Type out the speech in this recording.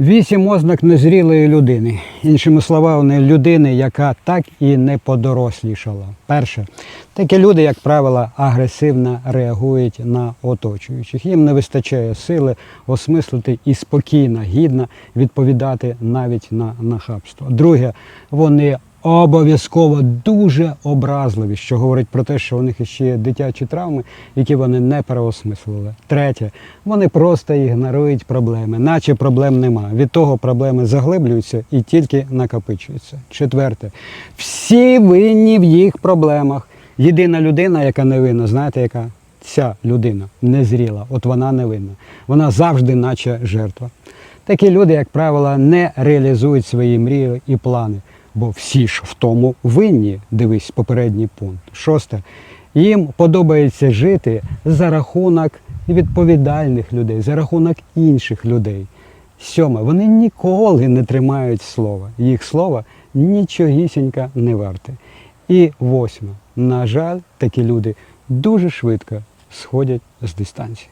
Вісім ознак незрілої людини. Іншими словами, людини, яка так і не подорослішала. Перше, такі люди, як правило, агресивно реагують на оточуючих. Їм не вистачає сили осмислити і спокійно, гідно відповідати навіть на нахабство. Друге, вони обов'язково дуже образливі, що говорить про те, що у них ще є дитячі травми, які вони не переосмислили. Третє, вони просто ігнорують проблеми, наче проблем нема. Від того проблеми заглиблюються і тільки накопичуються. Четверте, всі винні в їх проблемах. Єдина людина, яка не винна, знаєте, яка? Ця людина незріла, от вона не винна. Вона завжди, наче жертва. Такі люди, як правило, не реалізують свої мрії і плани, бо всі ж в тому винні. Дивись попередній пункт. Шосте. Їм подобається жити за рахунок відповідальних людей, за рахунок інших людей. Сьоме, вони ніколи не тримають слова. Їх слово нічогісінька не варте. І восьме, на жаль, такі люди дуже швидко сходять з дистанції.